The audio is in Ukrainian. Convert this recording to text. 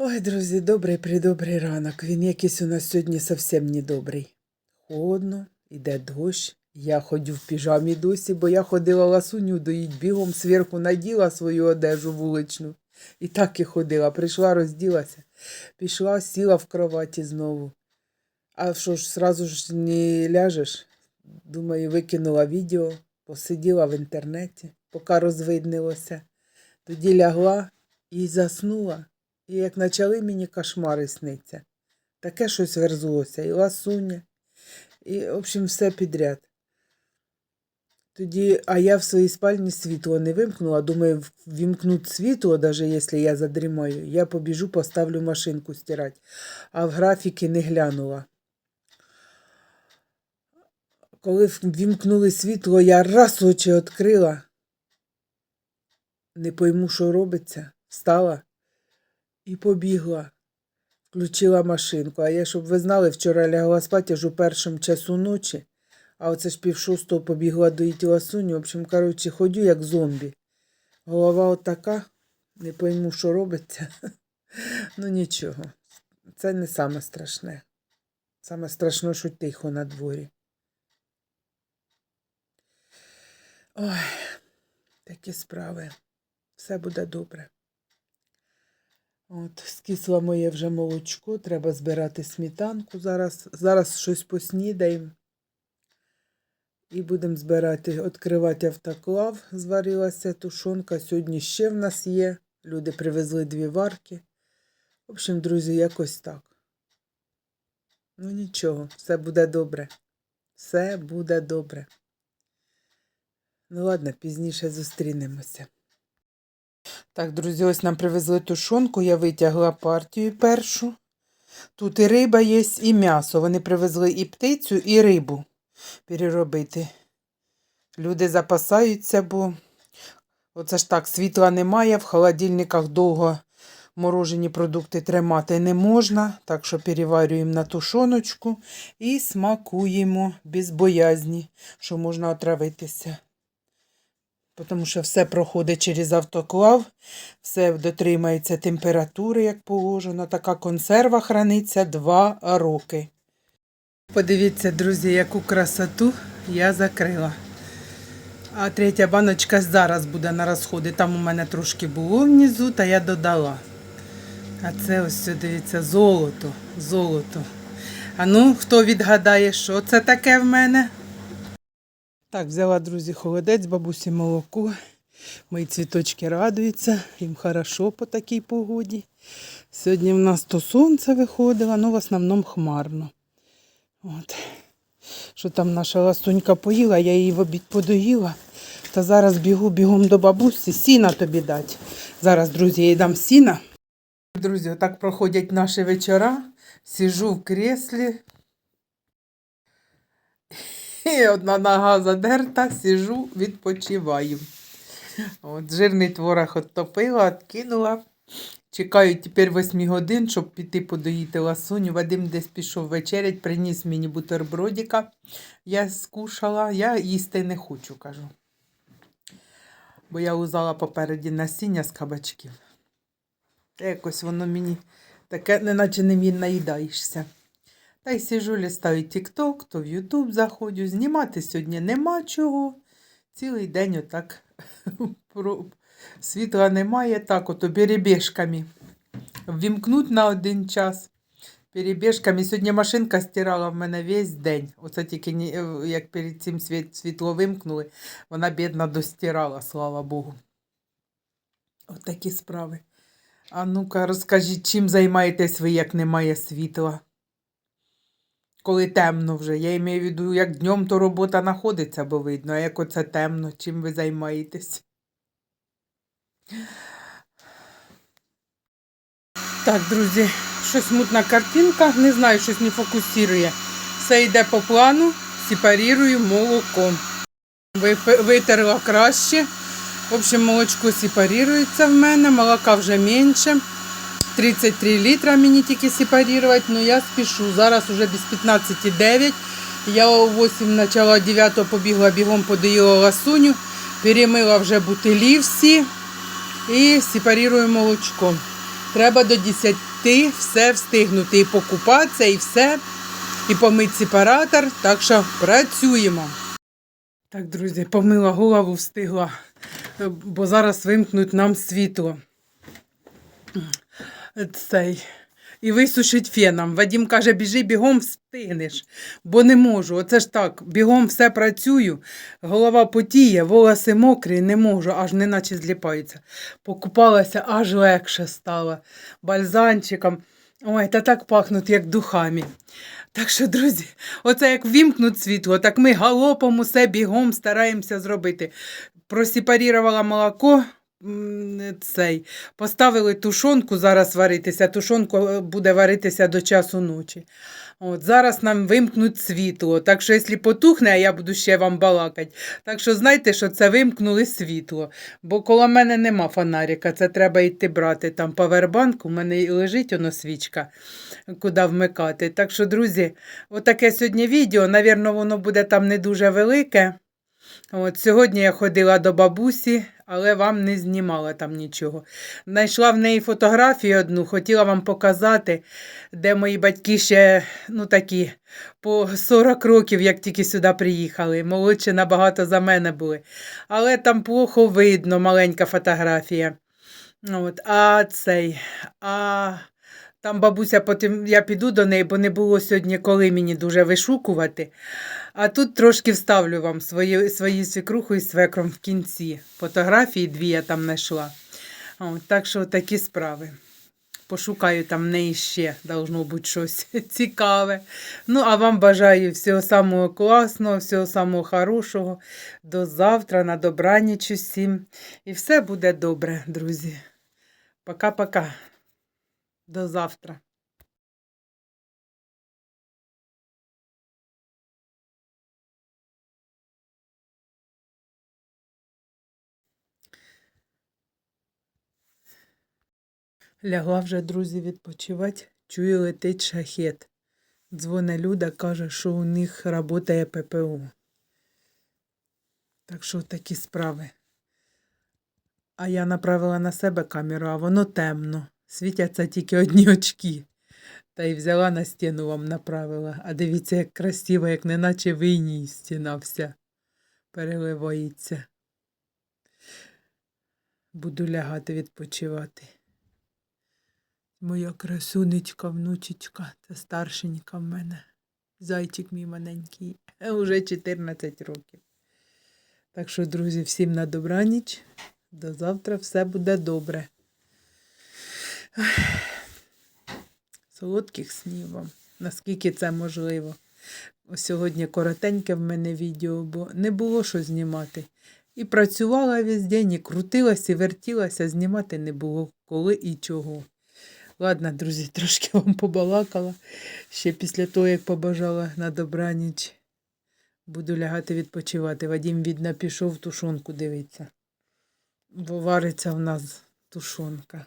Ой, друзі, добрий придобрий ранок. Він якийсь у нас сьогодні зовсім не добрий. Холодно, іде дощ. Я ходю в піжамі досі, бо я ходила ласуню доїть бігом зверху наділа свою одежу вуличну. І так і ходила. Прийшла, розділася, пішла, сіла в кроваті знову. А що ж, сразу ж не ляжеш? Думаю, викинула відео, посиділа в інтернеті, поки розвиднилося. Тоді лягла і заснула. І як почали мені кошмари сниться. Таке щось верзлося, і ласуня, і, в общем, все підряд. Тоді, а я в своїй спальні світло не вимкнула. Думаю, вімкнуть світло, навіть якщо я задрімаю, я побіжу, поставлю машинку стирати. А в графіки не глянула. Коли вімкнули світло, я раз очі відкрила. Не пойму, що робиться. Встала і побігла. Включила машинку. А я, щоб ви знали, вчора лягла спати аж у першому часу ночі, а оце ж пів шостого побігла до Ласуню. В общем, коротше, ходю як зомбі. Голова отака, не пойму, що робиться. Ну нічого. Це не саме страшне. Саме страшне, що тихо на дворі. Ой, такі справи. Все буде добре. От, скисло моє вже молочко, треба збирати сметанку зараз. Зараз щось поснідаємо. І будемо збирати, відкривати автоклав. Зварилася тушонка. Сьогодні ще в нас є. Люди привезли дві варки. В общем, друзі, якось так. Ну нічого, все буде добре. Все буде добре. Ну ладно, пізніше зустрінемося. Так, друзі, ось нам привезли тушонку, я витягла партію першу. Тут і риба є, і м'ясо. Вони привезли і птицю, і рибу переробити. Люди запасаються, бо оце ж так, світла немає, в холодильниках довго морожені продукти тримати не можна. Так що переварюємо на тушоночку і смакуємо без боязні, що можна отравитися тому що все проходить через автоклав, все дотримається температури, як положено. Така консерва храниться 2 роки. Подивіться, друзі, яку красоту я закрила. А третя баночка зараз буде на розходи. Там у мене трошки було внизу, та я додала. А це ось, дивіться, золото, золото. А ну, хто відгадає, що це таке в мене? Так, взяла, друзі, холодець, бабусі молоко. Мої цвіточки радуються, їм хорошо по такій погоді. Сьогодні в нас то сонце виходило, але в основному хмарно. От. Що там наша ластунька поїла, я її в обід подоїла. Та зараз бігу бігом до бабусі, сіна тобі дати. Зараз, друзі, я їй дам сіна. Друзі, отак проходять наші вечора. Сижу в креслі, одна нога задерта, сижу, відпочиваю. От, Жирний творог оттопила, откинула. Чекаю тепер 8 годин, щоб піти подоїти ласуню. Вадим десь пішов вечерять, приніс мені бутербродика. Я скушала, я їсти не хочу, кажу. Бо я узала попереді насіння з кабачків. Якось воно мені таке, неначе не наїдаєшся. Та й сижу, листаю тік-ток, то в Ютуб заходжу. Знімати сьогодні нема чого. Цілий день отак світла немає, так ото перебіжками. Ввімкнуть на один час. Перебіжками. Сьогодні машинка стирала в мене весь день. Оце тільки як перед цим світло вимкнули, вона бідна достирала, слава Богу. От справи. А ну-ка, розкажіть, чим займаєтесь ви, як немає світла? Коли темно вже. Я маю в виду, як днем то робота знаходиться, бо видно, а як оце темно, чим ви займаєтесь. Так, друзі, щось мутна картинка, не знаю, щось не фокусує. Все йде по плану, сепарірую молоком. Витерла краще. В общем, молочко сепарується в мене, молока вже менше. 33 літра мені тільки сепарувати, але я спішу. Зараз вже без 15,9. Я о 8 почала 9 побігла бігом, подоїла ласуню, перемила вже бутилі всі і сепарую молочко. Треба до 10 все встигнути. І покупатися, і все, і помити сепаратор. Так що працюємо. Так, друзі, помила голову, встигла, бо зараз вимкнуть нам світло. Цей. І висушить феном. Вадім каже, біжи бігом встигнеш, бо не можу. Оце ж так, бігом все працюю, голова потіє, волоси мокрі, не можу, аж неначе зліпаються. Покупалася, аж легше стало. Бальзанчиком. Ой, та так пахнуть, як духами. Так що, друзі, оце як вімкнуть світло, так ми галопом усе бігом стараємося зробити. Просепарувала молоко. Цей. Поставили тушонку зараз варитися. Тушонка е, буде варитися до часу ночі. От, зараз нам вимкнуть світло. Так що, якщо потухне, а я буду ще вам балакати. Так що знайте, що це вимкнули світло. Бо коло мене нема фонарика, це треба йти брати. Там павербанк, у мене лежить воно свічка, куди вмикати. Так що, друзі, отаке сьогодні відео. Навірно, воно буде там не дуже велике. От, сьогодні я ходила до бабусі, але вам не знімала там нічого. Знайшла в неї фотографію одну, хотіла вам показати, де мої батьки ще ну, такі по 40 років, як тільки сюди приїхали. Молодші набагато за мене були. Але там плохо видно, маленька фотографія. От, а цей. А там бабуся, потім я піду до неї, бо не було сьогодні, коли мені дуже вишукувати. А тут трошки вставлю вам свою, свою свекруху і свекром в кінці. Фотографії дві я там знайшла. Так що такі справи. Пошукаю там в ще, должно бути щось цікаве. Ну, а вам бажаю всього самого класного, всього самого хорошого. До завтра, на добраніч усім. І все буде добре, друзі. Пока-пока. До завтра. Лягла вже, друзі, відпочивати. Чую, летить шахет. Дзвоне Люда, каже, що у них працює ППО. Так що такі справи. А я направила на себе камеру, а воно темно. Світяться тільки одні очки. Та й взяла на стіну вам направила. А дивіться, як красиво, як неначе виній стіна вся переливається. Буду лягати відпочивати. Моя красунечка, внучечка, це старшенька в мене. Зайчик мій маленький. Уже 14 років. Так що, друзі, всім на добраніч. До завтра все буде добре. Солодких снів вам, наскільки це можливо. Сьогодні коротеньке в мене відео, бо не було що знімати. І працювала весь день, і крутилася, і вертілася, знімати не було коли і чого. Ладно, друзі, трошки вам побалакала. Ще після того, як побажала на добраніч. Буду лягати відпочивати. Вадім, видно, пішов тушонку дивитися. Бо вариться в нас тушонка.